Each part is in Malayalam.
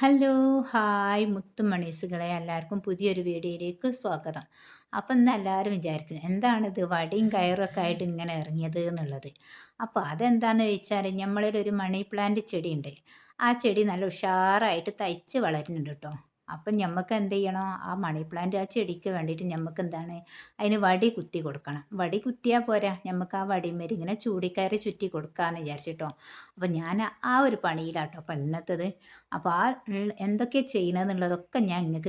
Hello hi മുത്തുമണീസുകളെ. എല്ലാവർക്കും പുതിയൊരു വീഡിയോയിലേക്ക് സ്വാഗതം. അപ്പം ഇന്ന് എല്ലാവരും വിചാരിക്കുന്നത് എന്താണിത്? വടിയും കയറൊക്കെ ആയിട്ട് ഇങ്ങനെ ഇറങ്ങിയത് എന്നുള്ളത്. അപ്പോൾ അതെന്താണെന്ന് ചോദിച്ചാൽ നമ്മളിൽ ഒരു മണി പ്ലാന്റ് ചെടിയുണ്ട്. ആ ചെടി നല്ല ഉഷാറായിട്ട് തയ്ച്ച് വളരുന്നുണ്ട് കേട്ടോ. അപ്പം ഞമ്മക്ക് എന്ത് ചെയ്യണം? ആ മണി പ്ലാന്റ് ആ ചെടിക്ക് വേണ്ടിയിട്ട് ഞമ്മക്ക് എന്താണ്? അതിന് വടി കുത്തി കൊടുക്കണം. വടി കുത്തിയാൽ പോരാ. ഞമ്മക്ക് ആ വടിമേരി ഇങ്ങനെ ചൂടിക്കയറി ചുറ്റി കൊടുക്കാമെന്ന് വിചാരിച്ചിട്ടോ. അപ്പം ഞാൻ ആ ഒരു പണിയിലാട്ടോ അപ്പം ഇന്നത്തത്. അപ്പോൾ ആ എന്തൊക്കെ ചെയ്യണമെന്നുള്ളതൊക്കെ ഞാൻ നിങ്ങൾക്ക്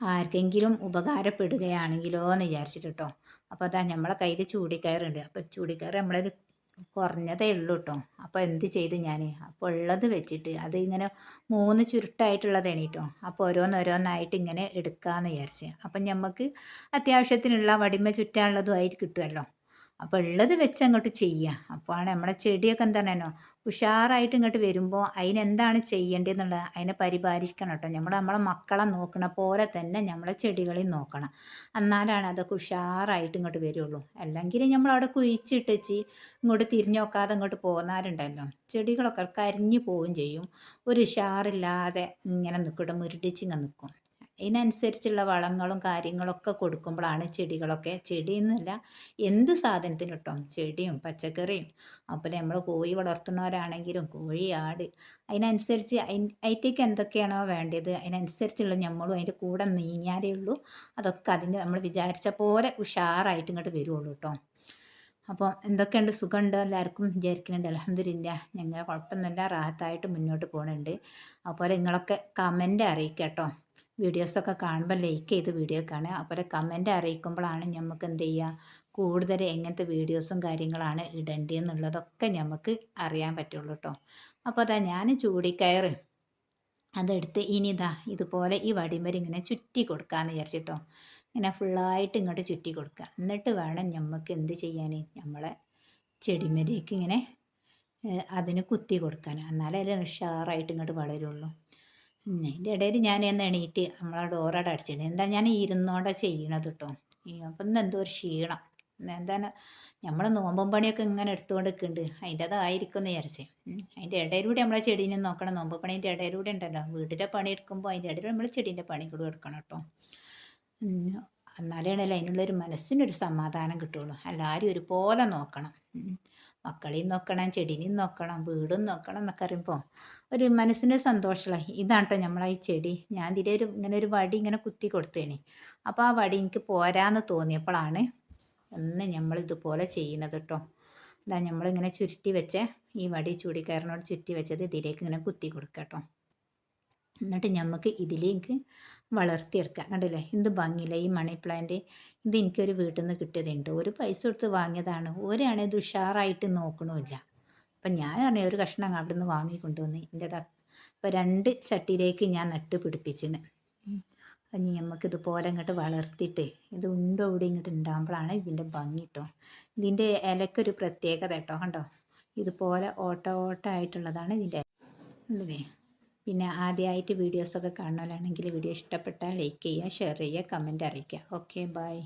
ആർക്കെങ്കിലും ഉപകാരപ്പെടുകയാണെങ്കിലോ എന്ന് വിചാരിച്ചിട്ടോ അപ്പോൾ അതാ നമ്മളെ കയ്യിൽ ചൂടിക്കയറുണ്ട്. അപ്പോൾ ചൂടിക്കയർ നമ്മളൊരു കുറഞ്ഞതേ ഉള്ളൂ കേട്ടോ അപ്പോൾ എന്ത് ചെയ്ത് ഞാൻ അപ്പോൾ ഉള്ളത് വെച്ചിട്ട് അത് ഇങ്ങനെ മൂന്ന് ചുരുട്ടായിട്ടുള്ളതാണ് കേട്ടോ അപ്പോൾ ഓരോന്നോരോന്നായിട്ട് ഇങ്ങനെ എടുക്കാമെന്ന് വിചാരിച്ച്. അപ്പം നമുക്ക് അത്യാവശ്യത്തിനുള്ള വടിമ ചുറ്റാനുള്ളതും ആയി കിട്ടുമല്ലോ അപ്പോൾ ഉള്ളത് വെച്ച് അങ്ങോട്ട് ചെയ്യുക. അപ്പോഴാണ് നമ്മളെ ചെടിയൊക്കെ എന്താണോ ഉഷാറായിട്ട് ഇങ്ങോട്ട് വരുമ്പോൾ അതിനെന്താണ് ചെയ്യേണ്ടതെന്നുള്ളത് അതിനെ പരിപാലിക്കണം കേട്ടോ. നമ്മൾ നമ്മളെ മക്കളെ നോക്കണ പോലെ തന്നെ നമ്മളെ ചെടികളെയും നോക്കണം. എന്നാലാണ് അതൊക്കെ ഉഷാറായിട്ട് ഇങ്ങോട്ട് വരുള്ളൂ. അല്ലെങ്കിൽ നമ്മൾ അവിടെ കുഴിച്ചിട്ടിച്ച് ഇങ്ങോട്ട് തിരിഞ്ഞു നോക്കാതെ ഇങ്ങോട്ട് പോകുന്നവരുണ്ടല്ലോ. ചെടികളൊക്കെ കരിഞ്ഞു പോവുകയും ചെയ്യും. ഒരു ഉഷാറില്ലാതെ ഇങ്ങനെ നിൽക്കട്ടെ മുരടിച്ചിങ്ങനെ നിൽക്കും. ഇതിനനുസരിച്ചുള്ള വളങ്ങളും കാര്യങ്ങളൊക്കെ കൊടുക്കുമ്പോഴാണ് ചെടികളൊക്കെ ചെടി എന്നല്ല എന്ത് സാധനത്തിനും കേട്ടോ ചെടിയും പച്ചക്കറിയും അപ്പോൾ നമ്മൾ കോഴി വളർത്തുന്നവരാണെങ്കിലും കോഴി ആട് അതിനനുസരിച്ച് അതിന്റേക്ക് എന്തൊക്കെയാണോ വേണ്ടത് അതിനനുസരിച്ചുള്ള നമ്മളും അതിന്റെ കൂടെ നീങ്ങിയാലേ ഉള്ളൂ. അതൊക്കെ അതിന്റെ നമ്മൾ വിചാരിച്ച പോലെ ഉഷാറായിട്ട് ഇങ്ങോട്ട് വരുള്ളൂ കേട്ടോ അപ്പോൾ എന്തൊക്കെയുണ്ട് സുഖമുണ്ട് എല്ലാവർക്കും? വിചാരിക്കുന്നുണ്ട് അലഹമില്ല ഞങ്ങൾ കുഴപ്പമൊന്നുമില്ല റാഹത്തായിട്ട് മുന്നോട്ട് പോകുന്നുണ്ട് അതുപോലെ നിങ്ങളൊക്കെ കമന്റ് അറിയിക്കാം കേട്ടോ വീഡിയോസൊക്കെ കാണുമ്പോൾ ലൈക്ക് ചെയ്ത് വീഡിയോ കാണുക. അപ്പോൾ കമന്റ് അറിയിക്കുമ്പോഴാണ് നമുക്ക് എന്ത് ചെയ്യുക കൂടുതൽ എങ്ങനത്തെ വീഡിയോസും കാര്യങ്ങളാണ് ഇടേണ്ടതെന്നുള്ളതൊക്കെ നമുക്ക് അറിയാൻ പറ്റുള്ളൂ കേട്ടോ അപ്പോൾ അതാ ഞാൻ ചൂടിക്കയറ്. അതെടുത്ത് ഇനി ഇതാ ഇതുപോലെ ഈ വടിമരി ഇങ്ങനെ ചുറ്റി കൊടുക്കാമെന്ന് വിചാരിച്ചിട്ടോ ഇങ്ങനെ ഫുള്ളായിട്ട് ഇങ്ങോട്ട് ചുറ്റി കൊടുക്കുക എന്നിട്ട് വേണം നമുക്ക് എന്ത് ചെയ്യാൻ നമ്മളെ ചെടിമരിക്ക് ഇങ്ങനെ അതിന് കുത്തി കൊടുക്കാൻ എന്നാലേ അതിൽ ഉഷാറായിട്ട് ഇങ്ങോട്ട് വളരുള്ളൂ. അതിന്റെ ഇടയിൽ ഞാൻ ഒന്ന് എണീറ്റ് നമ്മളെ ഡോറടെ അടിച്ചിട്ട് എന്താ ഞാൻ ഇരുന്നോണ്ടാ ചെയ്യണത് കേട്ടോ അപ്പം ഇന്ന് എന്തോ ഒരു ക്ഷീണം. എന്താണ് നമ്മൾ നോമ്പും പണിയൊക്കെ ഇങ്ങനെ എടുത്തുകൊണ്ട് നിൽക്കുന്നുണ്ട് അതിന്റെതായിരിക്കും എന്ന് വിചാരിച്ചേ അതിന്റെ ഇടയിലൂടെ നമ്മളെ ചെടീനെ നോക്കണം. നോമ്പ് പണീന്റെ ഇടയിലൂടെ ഉണ്ടല്ലോ. വീട്ടിലെ പണി എടുക്കുമ്പോൾ അതിന്റെ ഇടയിൽ നമ്മൾ ചെടീന്റെ പണി കൂടെ എടുക്കണം കേട്ടോ എന്നാലാണല്ലോ അതിനുള്ളൊരു മനസ്സിനൊരു സമാധാനം കിട്ടുള്ളൂ. എല്ലാവരും ഒരുപോലെ നോക്കണം. മക്കളെയും നോക്കണം ചെടീനെയും നോക്കണം വീടും നോക്കണം എന്നൊക്കെ അറിയുമ്പോൾ ഒരു മനസ്സിന് സന്തോഷമായി ഇതാണ് കേട്ടോ നമ്മളെ ഈ ചെടി. ഞാൻ ഇതിലെ ഒരു ഇങ്ങനെ ഒരു വടി ഇങ്ങനെ കുത്തി കൊടുത്തേനെ. അപ്പോൾ ആ വടി എനിക്ക് പോരാന്ന് തോന്നിയപ്പോഴാണ് ഒന്ന് നമ്മൾ ഇതുപോലെ ചെയ്യുന്നത് കേട്ടോ എന്താ നമ്മളിങ്ങനെ ചുരുട്ടി വെച്ച. ഈ വടി ചൂടിക്കയറിനോട് ചുറ്റി വെച്ചത് ഇതിലേക്ക് ഇങ്ങനെ കുത്തി കൊടുക്കാം കേട്ടോ എന്നിട്ട് നമുക്ക് ഇതിലേക്ക് വളർത്തിയെടുക്കാം. കണ്ടില്ലേ? എന്ത് ഭംഗിയില്ല? ഈ മണി പ്ലാന്റ് ഇത് എനിക്കൊരു വീട്ടിൽ നിന്ന് കിട്ടിയതുണ്ട്. ഒരു പൈസ കൊടുത്ത് വാങ്ങിയതാണ്. ഒരാണേ ഇത് ഉഷാറായിട്ട് നോക്കണമില്ല. അപ്പം ഞാൻ പറഞ്ഞ ഒരു കഷ്ണം അവിടെ നിന്ന് വാങ്ങിക്കൊണ്ടുവന്ന് എന്റെ അപ്പോൾ രണ്ട് ചട്ടിയിലേക്ക് ഞാൻ നട്ട് പിടിപ്പിച്ചിന്. ഇനി നമുക്ക് ഇതുപോലെ ഇങ്ങോട്ട് വളർത്തിയിട്ട് ഇത് ഉണ്ടോ ഇവിടെ ഇങ്ങോട്ട് ഉണ്ടാകുമ്പോഴാണ് ഇതിന്റെ ഭംഗി കേട്ടോ ഇതിന്റെ ഇലക്കൊരു പ്രത്യേകത കേട്ടോ കണ്ടോ? ഇതുപോലെ ഓട്ട ഓട്ട ആയിട്ടുള്ളതാണ് ഇതിന്റെ അല്ലേ പിന്നെ ആദ്യമായിട്ട് വീഡിയോസൊക്കെ കാണുന്നവരാണെങ്കിൽ വീഡിയോ ഇഷ്ടപ്പെട്ടാൽ ലൈക്ക് ചെയ്യുക ഷെയർ ചെയ്യുക കമന്റ് അറിയിക്കുക. Okay bye.